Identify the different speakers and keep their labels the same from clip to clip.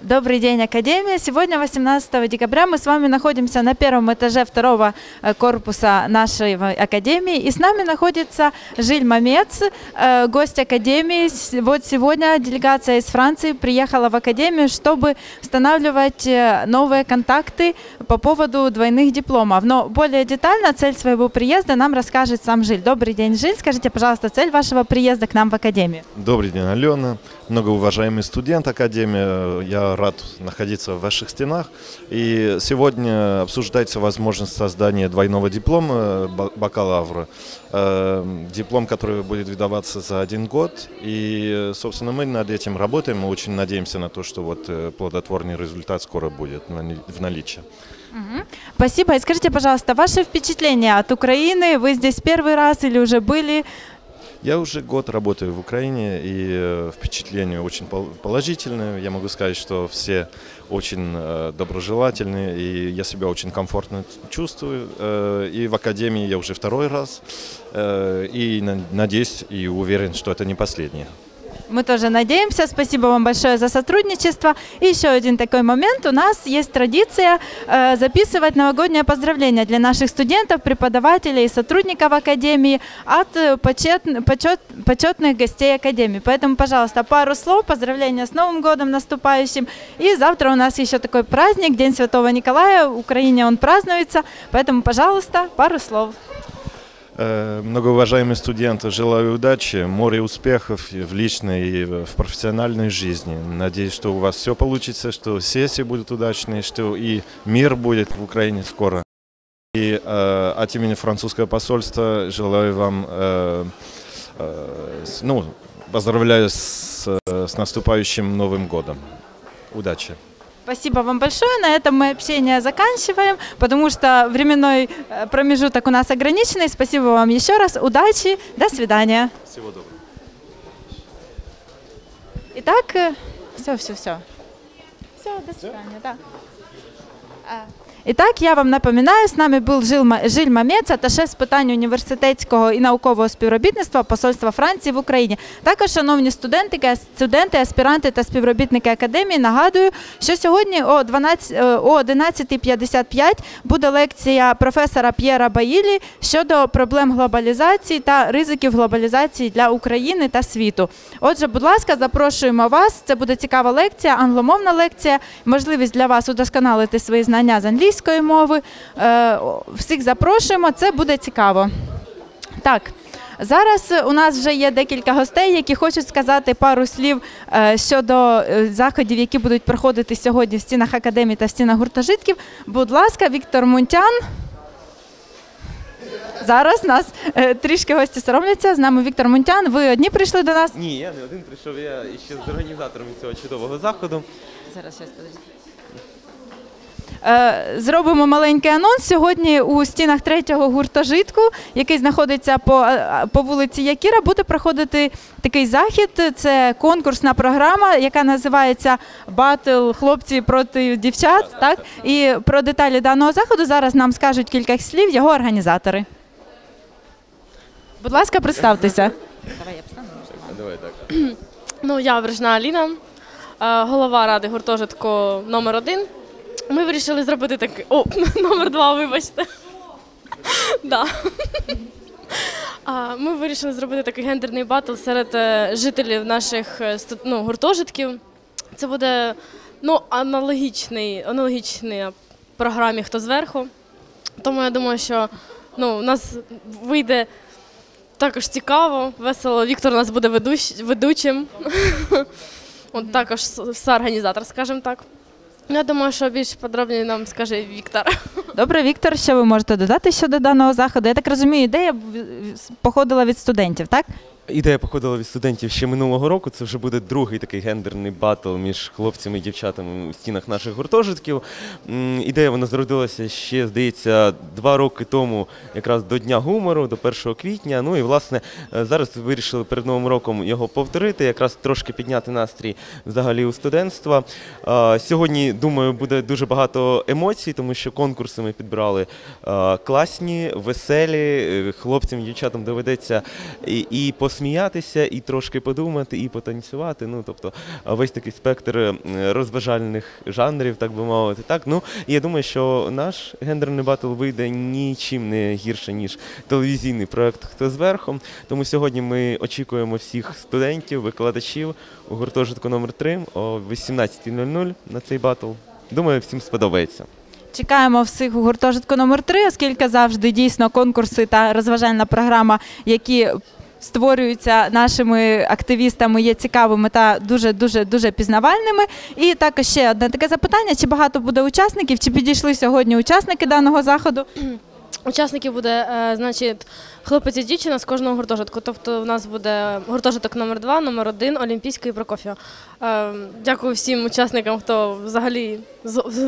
Speaker 1: Добрый день, Академия. Сегодня, 18 декабря, мы с вами находимся на первом этаже второго э, корпуса нашей в- Академии. И с нами находится Жиль Мамец, э, гость Академии. Вот сегодня делегация из Франции приехала в Академию, чтобы устанавливать э, новые контакты по поводу двойных дипломов. Но более детально цель своего приезда нам расскажет сам Жиль. Добрый день, Жиль. Скажите, пожалуйста, цель вашего приезда к нам в Академию.
Speaker 2: Добрый день, Алена. Многоуважаемый студент Академии. Я рад находиться в ваших стенах. И сегодня обсуждается возможность создания двойного диплома э, ба- бакалавра. Э, Диплом, который будет выдаваться за один год. И, собственно, мы над этим работаем. Мы очень надеемся на то, что вот э, плодотворный результат скоро будет в наличии.
Speaker 1: Спасибо. И скажите, пожалуйста, ваши впечатления от Украины? Вы здесь первый раз или уже были?
Speaker 2: Я уже год работаю в Украине, и э, впечатление очень пол- положительное. Я могу сказать, что все очень э, доброжелательные, и я себя очень комфортно чувствую. Э, И в академии я уже второй раз, и на- надеюсь и уверен, что это не последний.
Speaker 1: Мы тоже надеемся. Спасибо вам большое за сотрудничество. И еще один такой момент. У нас есть традиция э, записывать новогоднее поздравление для наших студентов, преподавателей и сотрудников Академии от э, почет- почет- почетных гостей Академии. Поэтому, пожалуйста, пару слов, поздравления с Новым годом наступающим. И завтра у нас еще такой праздник, День Святого Николая. В Украине он празднуется. Поэтому, пожалуйста, пару слов.
Speaker 2: Э, Многоуважаемые студенты, желаю удачи, море успехов в личной и в профессиональной жизни. Надеюсь, что у вас все получится, что сессии будут удачные, что и мир будет в Украине скоро. И э, от имени французского посольства желаю вам, э, э, ну, поздравляю с, э, с наступающим Новым годом. Удачи!
Speaker 1: Спасибо вам большое. На этом мы общение заканчиваем, потому что временной э, промежуток у нас ограниченный. Спасибо вам еще раз. Удачи. До свидания.
Speaker 2: Всего доброго!
Speaker 1: Итак, все, все, все. Все, до свидания. Да. А, Итак, я вам напоминаю, з нами був Жиль, Мамець, аташе з питань університетського і наукового співробітництва Посольства Франції в Україні. Також, шановні студенти, студенти, аспіранти та співробітники академії, нагадую, що сьогодні о 12, е, о 11.55 буде лекція професора П'єра Баїлі щодо проблем глобалізації та ризиків глобалізації для України та світу. Отже, будь ласка, запрошуємо вас. Це буде цікава лекція, англомовна лекція, можливість для вас удосконалити свої знання з англійської мови. Е, Всіх запрошуємо, це буде цікаво. Так. Зараз у нас вже є декілька гостей, які хочуть сказати пару слів е, щодо е, заходів, які будуть проходити сьогодні в стінах академії та в стінах гуртожитків. Будь ласка, Віктор Мунтян. Зараз нас трішки гості соромляться. З нами Віктор Мунтян. Ви одні прийшли до нас?
Speaker 3: Ні, я не один прийшов, я ще з організатором цього чудового заходу.
Speaker 1: Зараз щас подожди. Е, Зробимо маленький анонс. Сьогодні у стінах третього гуртожитку, який знаходиться по, е, по вулиці Якіра, буде проходити такий захід. Це конкурсна програма, яка називається Батл хлопці проти дівчат. Так? І про деталі даного заходу зараз нам скажуть кілька слів його організатори. Будь ласка, представтеся.
Speaker 3: Давай так.
Speaker 4: Ну, я Брижна Аліна, е, голова ради гуртожитку номер один. Ми вирішили зробити такий. О, номер два, вибачте. Да. Ми вирішили зробити такий гендерний батл серед е, жителів наших е, ну, гуртожитків. Це буде ну, аналогічний, аналогічний програмі Хто зверху. Тому я думаю, що ну, у нас вийде також цікаво, весело. Віктор у нас буде ведуч, ведучим. От також соорганізатор, скажімо так. Ну, Я думаю, що більш подробні нам скаже Віктор.
Speaker 1: Добре, Віктор, що ви можете додати щодо даного заходу? Я так розумію, ідея походила від студентів, так?
Speaker 3: Ідея походила від студентів ще минулого року. Це вже буде другий такий гендерний батл між хлопцями і дівчатами у стінах наших гуртожитків. Ідея вона зародилася ще, здається, два роки тому, якраз до Дня гумору, до 1 квітня. Ну і власне е, зараз вирішили перед новим роком його повторити, якраз трошки підняти настрій взагалі у студентства. Сьогодні, думаю, буде дуже багато емоцій, тому що конкурси ми підбирали е, класні, веселі. Е, Хлопцям і дівчатам доведеться і, і посміятися, і трошки подумати, і потанцювати. Ну, тобто весь такий спектр розважальних жанрів, так би мовити. Так, ну, і я думаю, що наш гендерний батл вийде нічим не гірше, ніж телевізійний проект Хто зверху. Тому сьогодні ми очікуємо всіх студентів, викладачів у гуртожитку номер 3 о 18.00 на цей батл. Думаю, всім сподобається.
Speaker 1: Чекаємо всіх у гуртожитку номер 3 оскільки завжди дійсно конкурси та розважальна програма, які створюються нашими активістами, є цікавими та дуже дуже дуже пізнавальними. І також ще одне таке запитання: чи багато буде учасників, чи підійшли сьогодні учасники даного заходу?
Speaker 4: Учасників буде, е, значить, хлопець і дівчина з кожного гуртожитку. Тобто в нас буде гуртожиток номер 2 номер 1 Олімпійський і Прокоф'єва. Е, Дякую всім учасникам, хто взагалі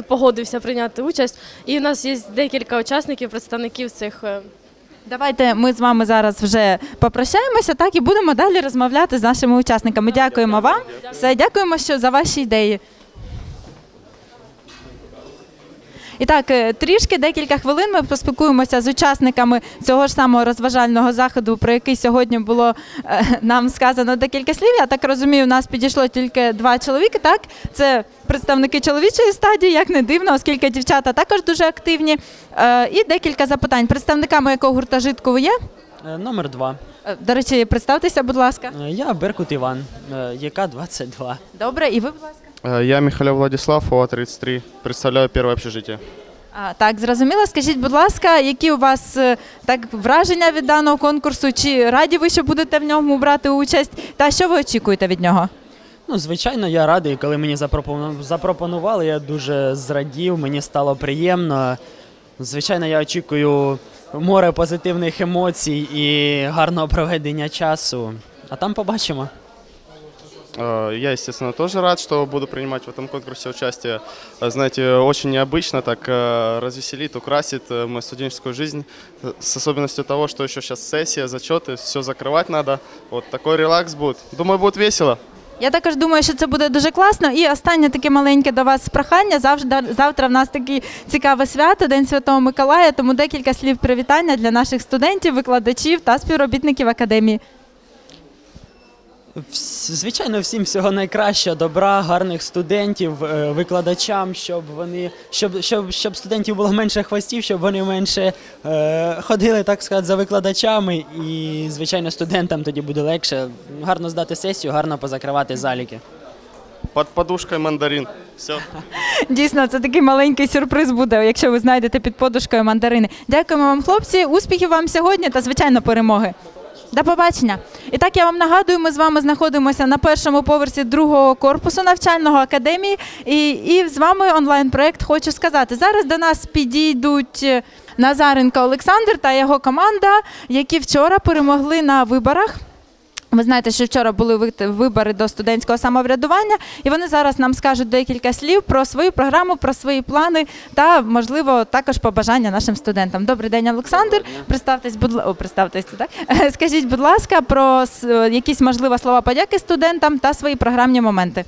Speaker 4: погодився прийняти участь. І в нас є декілька учасників, представників цих.
Speaker 1: Давайте ми з вами зараз вже попрощаємося, так і будемо далі розмовляти з нашими учасниками. Дякуємо вам. Все, дякуємо, що за ваші ідеї. І так, е, трішки декілька хвилин ми поспілкуємося з учасниками цього ж самого розважального заходу, про який сьогодні було е, нам сказано декілька слів. Я так розумію, у нас підійшло тільки два чоловіки. Так, це представники чоловічої стадії, як не дивно, оскільки дівчата також дуже активні. Е, І декілька запитань. Представниками якого гуртожитку ви є?
Speaker 5: Номер два.
Speaker 1: До речі, представтеся, будь ласка.
Speaker 5: Я Беркут Іван, ЯК 22.
Speaker 1: Добре, і ви, будь ласка.
Speaker 6: Э, Я Михалев Владислав, ОА-33. Представляю первое общежитие.
Speaker 1: А, так, зрозуміло. Скажіть, будь ласка, які у вас е, так враження від даного конкурсу? Чи раді ви, що будете в ньому брати участь? Та що ви очікуєте від нього?
Speaker 5: Ну, звичайно, я радий, коли мені запропонували, я дуже зрадів, мені стало приємно. Звичайно, я очікую море позитивних емоцій і гарного проведення часу. А там побачимо.
Speaker 6: Э, Я, естественно, тоже рад, что буду принимать в этом конкурсе участие. Э, Знаете, очень необычно, так э, развеселит, украсит э, мою студенческую жизнь. э, С особенностью того, что еще сейчас сессия, зачеты, все закрывать надо. Вот такой релакс будет. Думаю, будет весело.
Speaker 1: Я також думаю, що це буде дуже класно. І останнє таке маленьке до вас прохання. Завжди завтра в нас таке цікаве свято, День Святого Миколая. Тому декілька слів привітання для наших студентів, викладачів та співробітників академії.
Speaker 5: Звичайно, всім всього найкращого, добра, гарних студентів, е, викладачам, щоб вони щоб, щоб, щоб студентів було менше хвостів, щоб вони менше е, ходили, так сказати, за викладачами. І, звичайно, студентам тоді буде легше гарно здати сесію, гарно позакривати заліки.
Speaker 6: Под подушкой мандарин. Все.
Speaker 1: Дійсно, це такий маленький сюрприз буде, якщо ви знайдете під подушкою мандарини. Дякуємо вам, хлопці. Успіхів вам сьогодні та звичайно перемоги. До побачення. І так я вам нагадую, ми з вами знаходимося на першому поверсі другого корпусу навчального академії. І, і з вами онлайн-проект хочу сказати. Зараз до нас підійдуть е, Назаренко Олександр та його команда, які вчора перемогли на виборах. Ви знаєте, що вчора були вибори до студентського самоврядування, і вони зараз нам скажуть декілька слів про свою програму, про свої плани та, можливо, також побажання нашим студентам. Добрий день, Олександр. Представтесь, будь ласка, представтесь, так? Скажіть, будь ласка, про якісь можливо слова подяки студентам та свої програмні моменти.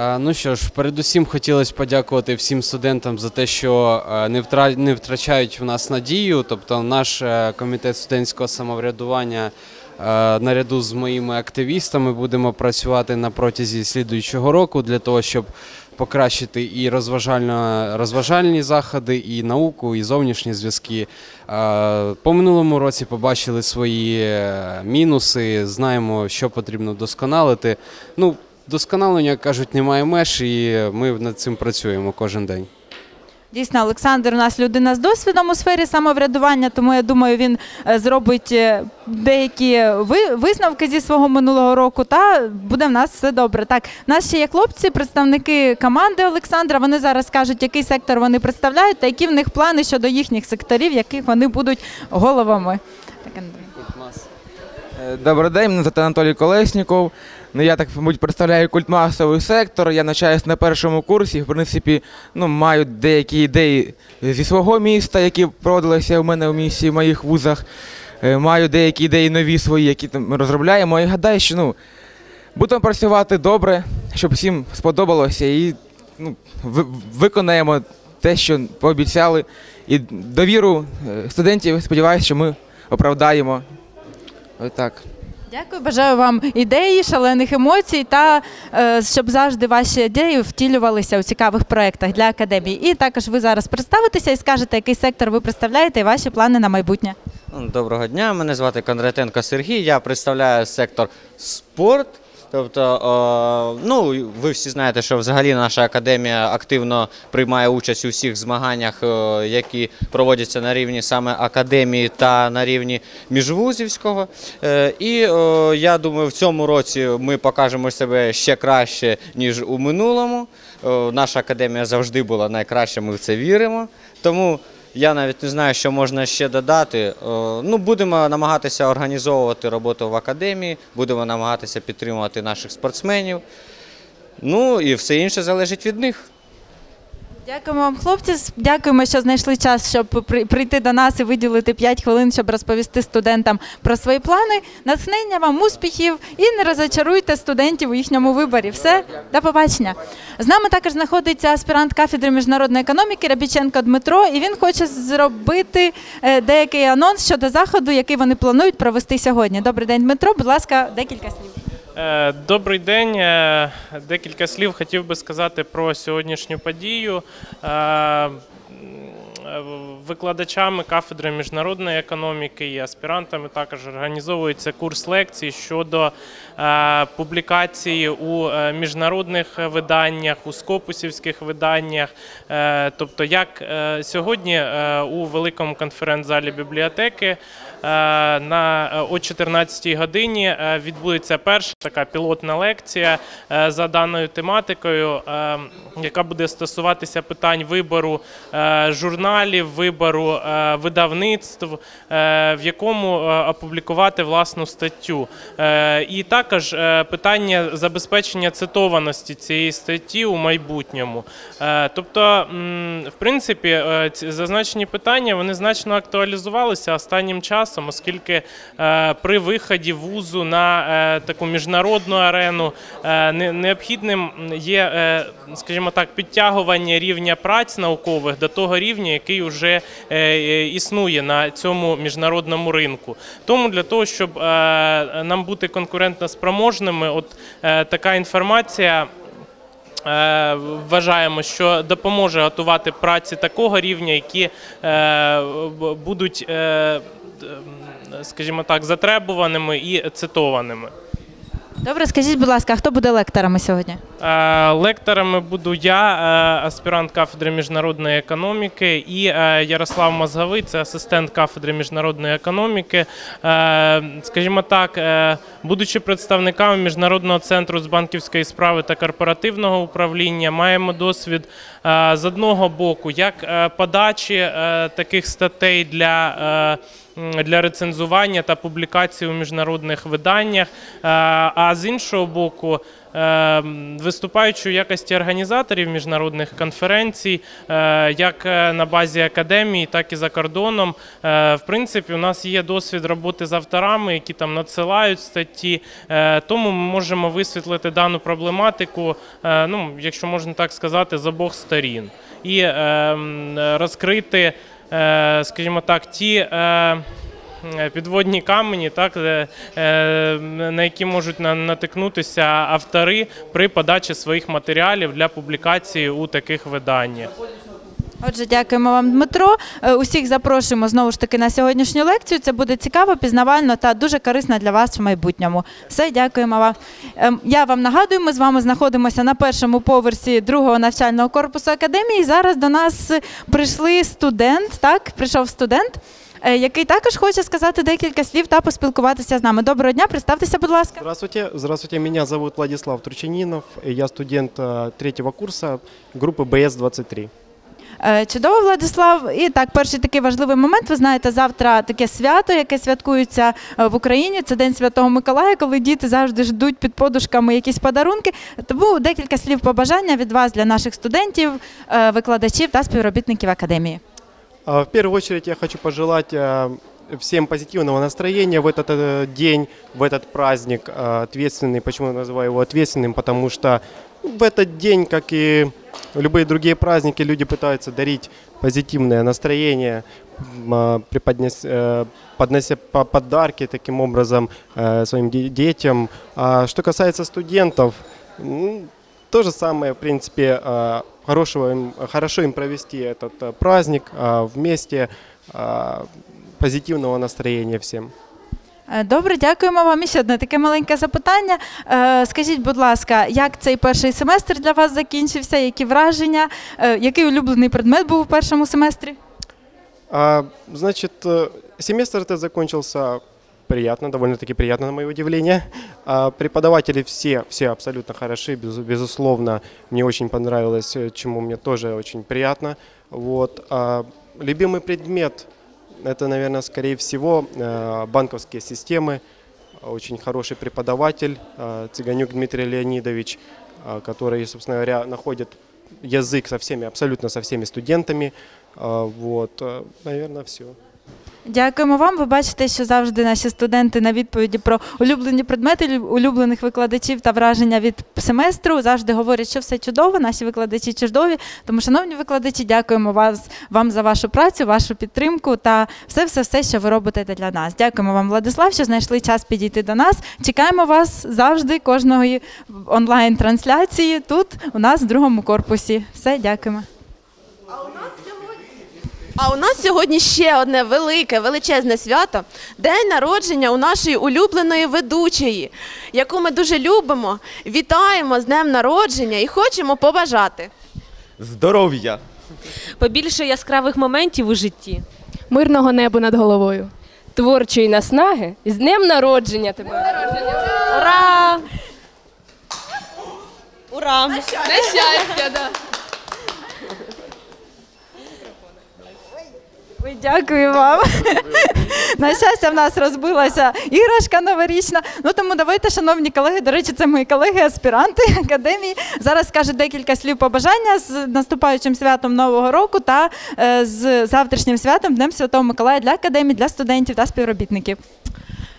Speaker 7: Е, Ну що ж, передусім хотілося подякувати всім студентам за те, що е, не втра- не втрачають в нас надію. Тобто, наш е, комітет студентського самоврядування наряду з моїми активістами будемо працювати на протязі слідуючого року для того, щоб покращити і розважальні заходи, і науку, і зовнішні зв'язки. Е, По минулому році побачили свої е, мінуси, знаємо, що потрібно вдосконалити. Ну, Досконалення, кажуть, немає меж, і ми над цим працюємо кожен день.
Speaker 1: Дійсно, Олександр у нас людина з досвідом у сфері самоврядування, тому я думаю, він е, зробить е, деякі ви- висновки зі свого минулого року, та буде в нас все добре. Так, у нас ще є хлопці, представники команди Олександра. Вони зараз скажуть, який сектор вони представляють, та які в них плани щодо їхніх секторів, яких вони будуть головами. Так.
Speaker 8: Е, Добрий день, мене звати Анатолій Колесніков. Ну, я так, мабуть, представляю культмасовий сектор. Я навчаюсь на першому курсі. В принципі, ну, маю деякі ідеї зі свого міста, які проводилися у мене в місті, в моїх вузах. Е, Маю деякі ідеї нові свої, які там ми розробляємо. І гадаю, що ну, будемо працювати добре, щоб всім сподобалося. І ну, виконаємо те, що пообіцяли. І довіру е, студентів, сподіваюся, що ми оправдаємо. Ось так.
Speaker 1: Дякую, бажаю вам ідеї, шалених емоцій та е, щоб завжди ваші ідеї втілювалися у цікавих проєктах для академії. І також ви зараз представитеся і скажете, який сектор ви представляєте і ваші плани на майбутнє.
Speaker 9: Доброго дня, мене звати Кондратенко Сергій. Я представляю сектор спорт. Тобто, ну ви всі знаєте, що взагалі наша академія активно приймає участь у всіх змаганнях, які проводяться на рівні саме академії та на рівні міжвузівського. Е, і я думаю, в цьому році ми покажемо себе ще краще ніж у минулому. Наша академія завжди була найкраща, ми в це віримо. Тому я навіть не знаю, що можна ще додати. Е, Ну, будемо намагатися організовувати роботу в академії, будемо намагатися підтримувати наших спортсменів. Ну і все інше залежить від них.
Speaker 1: Дякуємо вам, хлопці. Дякуємо, що знайшли час, щоб при- прийти до нас і виділити 5 хвилин, щоб розповісти студентам про свої плани. Натхнення вам, успіхів і не розочаруйте студентів у їхньому виборі. Все, до побачення. З нами також знаходиться аспірант кафедри міжнародної економіки Рябіченко Дмитро, і він хоче зробити е, деякий анонс щодо заходу, який вони планують провести сьогодні. Добрий день, Дмитро. Будь ласка, декілька слів.
Speaker 10: Е, Добрий день. Е, Декілька слів хотів би сказати про сьогоднішню подію. Е, Викладачами кафедри міжнародної економіки і аспірантами також організовується курс лекцій щодо публікації у міжнародних виданнях, у скопусівських виданнях. Тобто, як сьогодні у великому конференц-залі бібліотеки на е, о 14 годині е, відбудеться перша така пілотна лекція е, за даною тематикою, е, яка буде стосуватися питань вибору е, журналів, вибору е, видавництв, е, в якому е, опублікувати власну статтю. Е, І також е, питання забезпечення цитованості цієї статті у майбутньому. Е, Тобто, в принципі, е, зазначені питання вони значно актуалізувалися останнім часом, оскільки е, при виході вузу на е, таку міжнародну арену е, необхідним є, скажімо так, підтягування рівня праць наукових до того рівня, який вже існує на цьому міжнародному ринку. Тому для того, щоб нам бути конкурентно спроможними, от така інформація. Вважаємо, що допоможе готувати праці такого рівня, які будуть, скажімо так, затребуваними і цитованими.
Speaker 1: Добре, скажіть, будь ласка, хто буде лекторами сьогодні?
Speaker 10: Е, Лекторами буду я, е, аспірант кафедри міжнародної економіки, і е, Ярослав Мозговий, це асистент кафедри міжнародної економіки. Скажімо так, будучи представниками Міжнародного центру з банківської справи та корпоративного управління, маємо досвід з одного боку, як подачі таких статей для. Для рецензування та публікації у міжнародних виданнях, Е, а з іншого боку, е, виступаючи у якості організаторів міжнародних конференцій, е, як на базі академії, так і за кордоном. В принципі, у нас є досвід роботи з авторами, які там надсилають статті. Тому ми можемо висвітлити дану проблематику, ну, якщо можна так сказати, з обох сторін. І розкрити, скажімо так, ті. е, е, Підводні камені, так, е, е, на які можуть на- натикнутися автори при подачі своїх матеріалів для публікації у таких виданнях.
Speaker 1: Отже, дякуємо вам, Дмитро. Е, Усіх запрошуємо знову ж таки на сьогоднішню лекцію. Це буде цікаво, пізнавально та дуже корисно для вас в майбутньому. Все, дякуємо вам. Ем, Я вам нагадую, ми з вами знаходимося на першому поверсі другого навчального корпусу академії. Зараз до нас прийшли студент. Так, прийшов студент. е, Який також хоче сказати декілька слів та поспілкуватися з нами. Доброго дня, представтеся, будь ласка.
Speaker 11: Здравствуйте, здравствуйте. Меня зовут Владислав Турчанинов. Я студент э, третьего курса группы БС-23.
Speaker 1: Е, Чудово, Владислав. І так, перший такий важливий момент. Ви знаєте, завтра таке свято, яке святкується е, в Україні. Це День Святого Миколая, коли діти завжди ждуть під подушками якісь подарунки. Тому декілька слів побажання від вас для наших студентів, е, викладачів та співробітників академії.
Speaker 11: А, В первую очередь я хочу пожелать э, всем позитивного настроения в этот э, день, в этот праздник э, ответственный. Почему я называю его ответственным? Потому что в этот день, как и любые другие праздники люди пытаются дарить позитивное настроение, а, преподнес- э, поднося по- подарки таким образом э, своим де- детям. А что касается студентов, то же самое, в принципе, а, хорошего им, хорошо им провести этот праздник вместе, позитивного настроения всем.
Speaker 1: Е, Добре, дякуємо вам. І ще одне таке маленьке запитання. Е, Скажіть, будь ласка, як цей перший семестр для вас закінчився? Які враження? Е, Який улюблений предмет був у першому семестрі?
Speaker 11: А, значит, э, семестр этот закончился приятно, довольно-таки приятно, на мое удивление. А, преподаватели все, все абсолютно хороши, без- безусловно. Мне очень понравилось, э, чему мне тоже очень приятно. Вот. А, любимый предмет – это, наверное, скорее всего, э, банковские системы. Очень хороший преподаватель э, Цыганюк Дмитрий Леонидович, э, который, собственно говоря, находит язык со всеми, абсолютно со всеми студентами. Вот, наверное, все.
Speaker 1: Дякуємо вам. Ви бачите, що завжди наші студенти на відповіді про улюблені предмети, лю- улюблених викладачів та враження від семестру завжди говорять, що все чудово, наші викладачі чудові. Тому, шановні викладачі, дякуємо вас, вам за вашу працю, вашу підтримку та все, все, все, що ви робите для нас. Дякуємо вам, Владислав, що знайшли час підійти до нас. Чекаємо вас завжди кожної онлайн-трансляції тут у нас в другому корпусі. Все, дякуємо.
Speaker 12: А у нас сьогодні ще одне велике, величезне свято день народження у нашої улюбленої ведучої, яку ми дуже любимо. Вітаємо з днем народження і хочемо побажати.
Speaker 3: Здоров'я!
Speaker 13: побільше яскравих моментів у житті,
Speaker 4: Мирного неба над головою.
Speaker 13: творчої наснаги з днем народження тебе. Ура! Ура!
Speaker 12: На щастя, да.
Speaker 1: Ой, Дякую вам. На щастя, в нас розбилася іграшка новорічна. Ну тому давайте, шановні колеги. До речі, це мої колеги, аспіранти академії. Зараз скажуть декілька слів побажання з наступаючим святом Нового року та е, з завтрашнім святом Днем Святого Миколая для академії, для студентів та співробітників.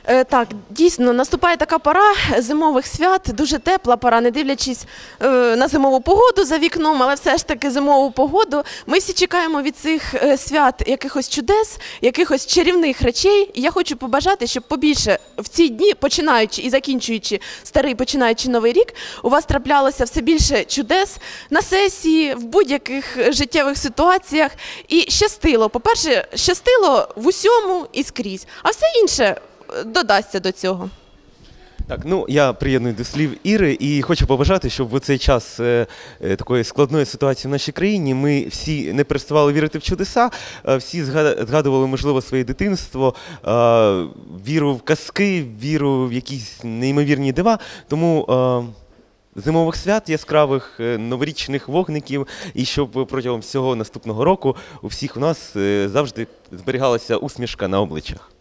Speaker 12: Е, Так, дійсно, наступає така пора зимових свят, дуже тепла пора, не дивлячись е, на зимову погоду за вікном, але все ж таки зимову погоду. Ми всі чекаємо від цих е, свят якихось чудес, якихось чарівних речей. І я хочу побажати, щоб побільше в ці дні, починаючи і закінчуючи старий, починаючи новий рік, у вас траплялося все більше чудес на сесії, в будь-яких життєвих ситуаціях. І щастило. По-перше, щастило в усьому і скрізь, а все інше додасться до цього.
Speaker 3: Так, ну я приєдную до слів Іри і хочу побажати, щоб в цей час е, е, такої складної ситуації в нашій країні ми всі не переставали вірити в чудеса, е, всі зга- згадували, можливо, своє дитинство, е, віру в казки, віру в якісь неймовірні дива. Тому. Е, Зимових свят, яскравих е, новорічних вогників, і щоб протягом всього наступного року у всіх у нас е, завжди зберігалася усмішка на обличчях.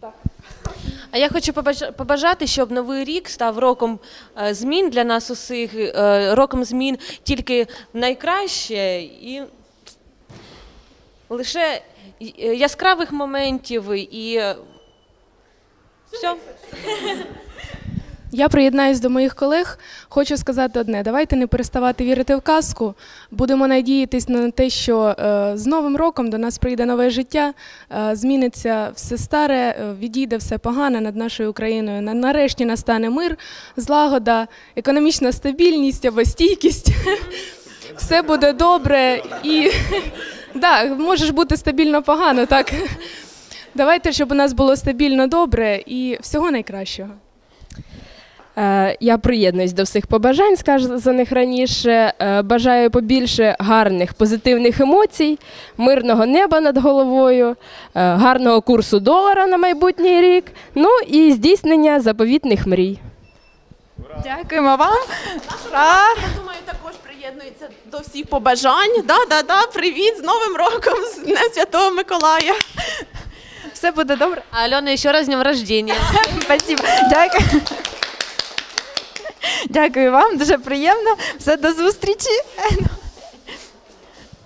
Speaker 13: А я хочу побажа- побажати, щоб новий рік став роком е, змін для нас усіх, е, роком змін тільки найкраще і лише яскравих моментів і е, все.
Speaker 4: Я приєднаюсь до моїх колег. Хочу сказати одне: давайте не переставати вірити в казку. Будемо надіятись на те, що е, з Новим роком до нас прийде нове життя, е, зміниться все старе, е, відійде все погане над нашою Україною. Нарешті настане мир, злагода, економічна стабільність або стійкість. Все буде добре і так, можеш бути стабільно погано, так. Давайте, щоб у нас було стабільно добре і всього найкращого.
Speaker 14: Е, Я приєднуюсь до всіх побажань, сказаних раніше. Е, Бажаю побільше гарних позитивних емоцій, мирного неба над головою, е, гарного курсу долара на майбутній рік, ну і здійснення заповітних мрій.
Speaker 1: Дякуємо вам.
Speaker 12: Я думаю, також приєднується до всіх побажань. Да, да, да, привіт з Новим роком, з Днем Святого Миколая.
Speaker 1: Все буде добре.
Speaker 13: Альона, ще раз з днем.
Speaker 1: Спасибо. Дякую. Дякую вам, дуже приємно. Все до зустрічі.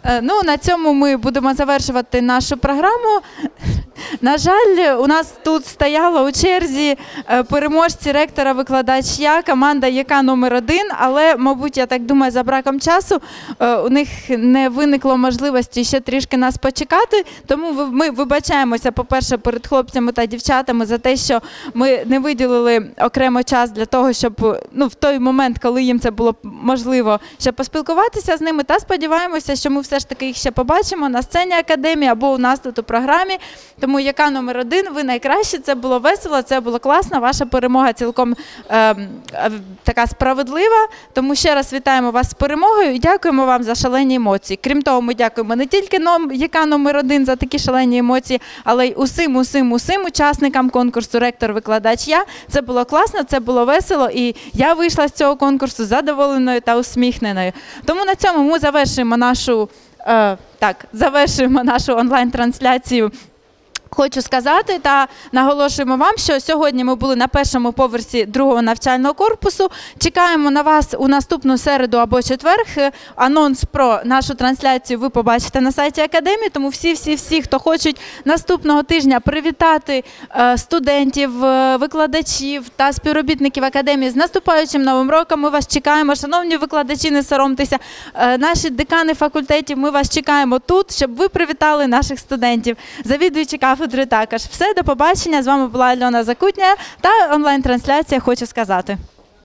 Speaker 1: Е, Ну, на цьому ми будемо завершувати нашу програму. На жаль, у нас тут стояла у черзі е, переможці ректора викладача, команда ЯК номер один, але, мабуть, я так думаю, за браком часу е, у них не виникло можливості ще трішки нас почекати. Тому ми вибачаємося, по-перше, перед хлопцями та дівчатами за те, що ми не виділили окремо час для того, щоб ну, в той момент, коли їм це було можливо, ще поспілкуватися з ними. Та сподіваємося, що ми все ж таки їх ще побачимо на сцені академії або у нас тут у програмі. Тому яка номер один? Ви найкраще. Це було весело, це було класно. Ваша перемога цілком е, така справедлива. Тому ще раз вітаємо вас з перемогою і дякуємо вам за шалені емоції. Крім того, ми дякуємо не тільки ном, яка номер один за такі шалені емоції, але й усім, усім, усім учасникам конкурсу Ректор-викладач я. Це було класно, це було весело, і я вийшла з цього конкурсу задоволеною та усміхненою. Тому на цьому ми завершуємо нашу. Е, так, завершуємо нашу онлайн-трансляцію Хочу сказати та наголошуємо вам, що сьогодні ми були на першому поверсі другого навчального корпусу. Чекаємо на вас у наступну середу або четверг. Е, Анонс про нашу трансляцію ви побачите на сайті академії. Тому всі, всі, всі, хто хочуть наступного тижня привітати е, студентів, е, викладачів та співробітників академії з наступаючим новим роком. Ми вас чекаємо. Шановні викладачі, не соромтеся. Наші декани факультетів. Ми вас чекаємо тут, щоб ви привітали наших студентів. Завідуючи кафедри також. Все, до побачення. З вами була Альона Закутня та онлайн-трансляція. Хочу сказати.